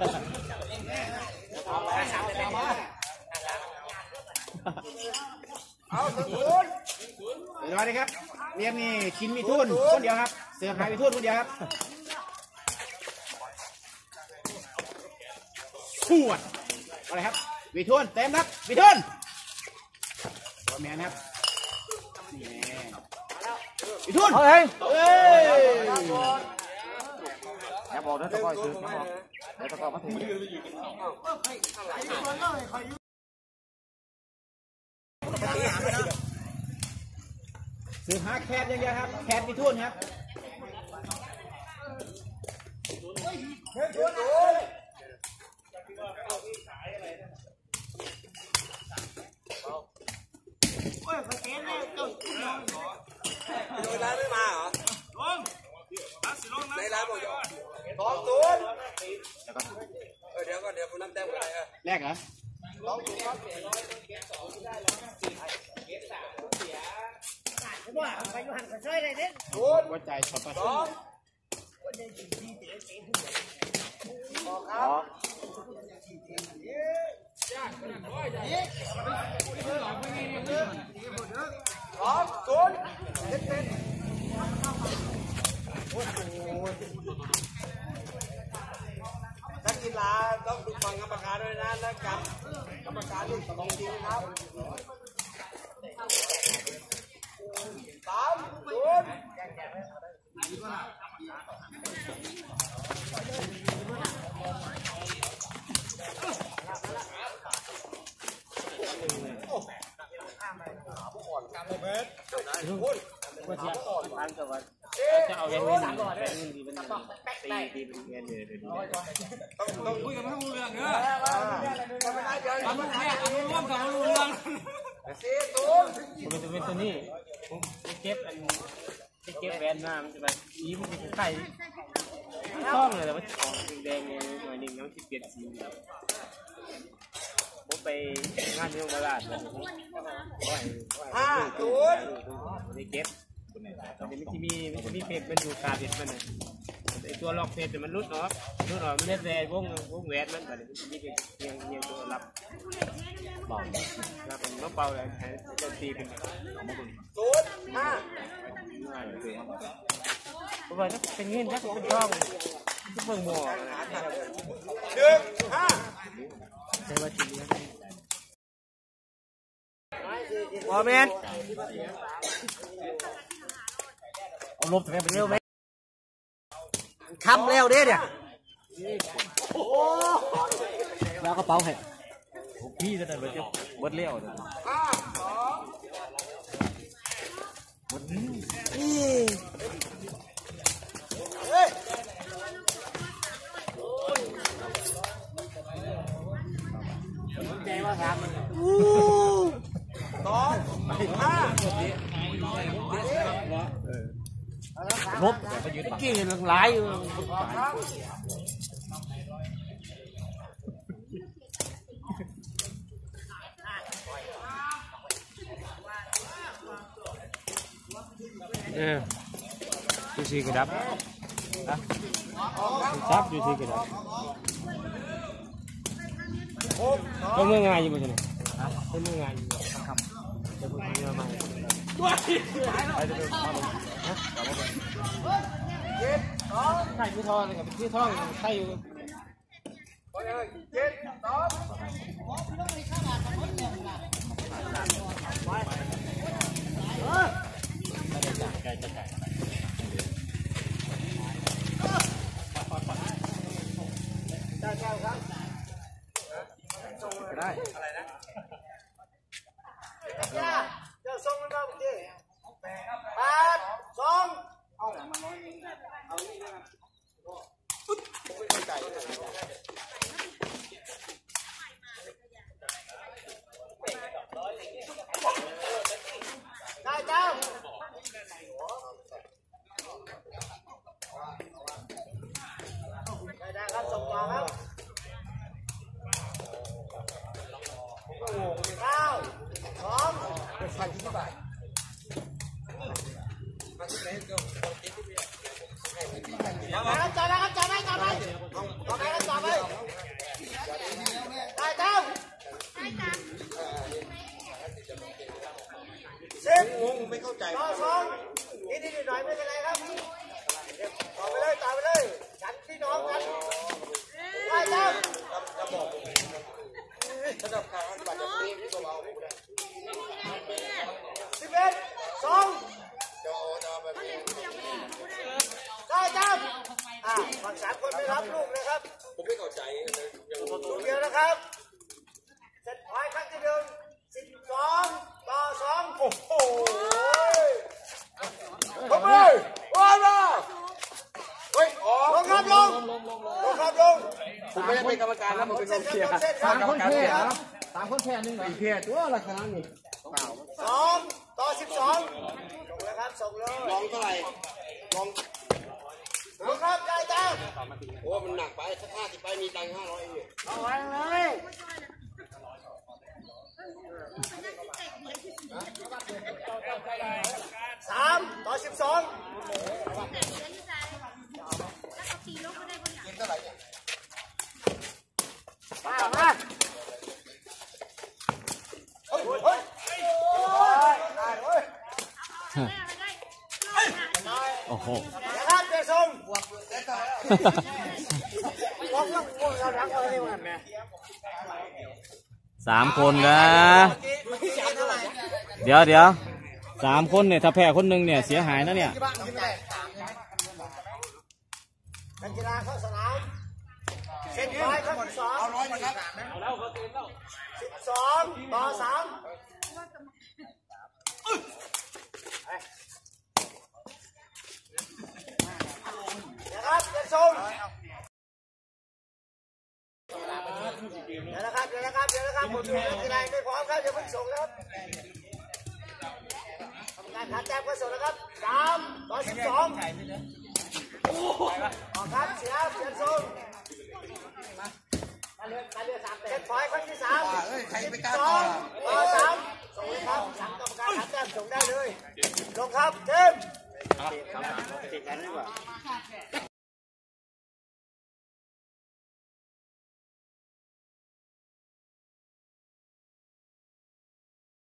เอาถึงศูนย์เดี๋ยวนะครับเรียมนี่ชินมีทุนคนเดียวครับ เสือหายมีทุนคนเดียวครับขวดอะไรครับวีทุนเต็มครับวีทุนตัวแมนครับนี่แน่วีทุนเฮ้ยเอ้ยอย่าบอกนะตะกอยซื้ออย่าบอก แล้วก็มาถึงเสือหาแคทอย่างเดียวครับ แคทวีทุนครับ โดยร้านไม่มาเหรอลง ในร้านบอกยู่สองศูนย์เดี๋ยวก่อนเดี๋ยวผมน้ำแต้มอะไรอะแรกเหรอหัวใจต่อไปสองอ๋อสองศูนย์นักกีฬาต้องดูฟังกรรมการนะนะครับกรรมการนี่สมองจริงครับสามศูนย์จะเอาอย่างนี้ดี แบบนี้ดีเป็นตีดีเป็นเงินเลยดีต้องคุยกันให้รู้เรื่องเนอะกรรมการเดี๋ยวทำแค่อนุร่วมกับอนุเรื่องสี่ศูนผมเป็นเป็นตัวนี้ผมเก็บอันเก็บแวนมามันจะแบบยิ้มมันจะไข่ช่องเลยแต่ว่าออกแดงเนี่ยหน่อยนึงแล้วที่เปลี่ยนสีครับผมไปงานเมืองมาลาดมันห้าศูนย์ ได้เก็บมันจะมีมันจะมีเพจมันอยู่คาเพจมันนะไอตัวล็อกเพจมันรุดเนาะรุดเนาะมันเล่นแวนวงวงแหวนมันแบบนี้มันมีเพียงเพียงตัวรับเป่ารับเป็นมะเป่าเลยให้ดนตรีเป็นของมันศูนย์ห้าเพราะว่าถ้าเป็นเงินถ้าเป็นทองก็เบิ่งหม้อหนึ่งห้าใช่ว่าจริงนะบอเมน เอาลบแต่เป็นเร็วไหมคำแล้วเด้เนี่ยแล้วกระเป๋าให้พี่จะได้เบิดเบิดเลี้ยวเลย ห้าสองเฮ้ยสองห้า ลบกี่หลายอยู่เออดูสิกระดับอะจับดูสิกระดับเป็นเมื่อไงอยู่บ่ใช่ไหมเป็นเมื่อไงอยู่ครับจะพูดเรื่องใหม่ไปจะเป็นข้าว ฮะเจ็ดสองไข่ที่ท้องกับที่ท้องไข่อยู่โอเคเจ็ดสองได้ เดี๋ยวส่งมันมาเมื่อกี้แปดสองได้เจ้าได้ได้ครับส่งมาครับเก้าสอง ต่อสองนิดนิดหน่อยไม่เป็นไรครับต่อไปเลยต่อไปเลยฉันพี่น้องกันไปครับสิบเอ็ดสองได้จ้าอ่าฝั่งสามคนไม่รับลูกนะครับ ผมไม่เข้าใจเลยลูกเดียวนะครับเสร็จพอยครั้งที่หนึ่งสิบสอง ต่อสองโอ้โหลงเลยว้าวเฮ้ยออกลงครับลงลงครับลงผมไม่ได้เป็นกรรมการนะผมเป็นกองเชียร์เส้นคสารับมคนแพ้ครับสามคนแพ้หนึ่งเหรอเพียตัวอะไรขนาดนี้สองต่อสิบสองส่งเลยครับส่งเลยลองเท่าไหร่ลองลงครับได้จ้าโอ้มันหนักไปสักห้าสิบไปมีตังค์ห้าร้อยเองเอาไว้เลย สามต่อสิบสองมามาเฮ้ยเฮ้ยได้เว้ยโอ้โหเดี๋ยวครับเดี๋ยวส่งบวกบวกต้องบวกเราดังสามคนนะ เดี๋ยวเดี๋ยว สามคนเนี่ยถ้าแพ้คนหนึ่งเนี่ยเสียหายนะเนี่ยนักกีฬาเข้าสนามเส้นไฟข้อที่สองเอาร้อยนะครับสิบสองต่อสาม การทัดแต้มก็ส่งนะครับสามต่อสิบสองออกครับเสียเสียทรงเจ็ดพอยต์ครั้งที่สามสิบสองต่อสามส่งเลยครับสามกรรมการทัดแต้มส่งได้เลยลงครับเกมติดกันดีกว่า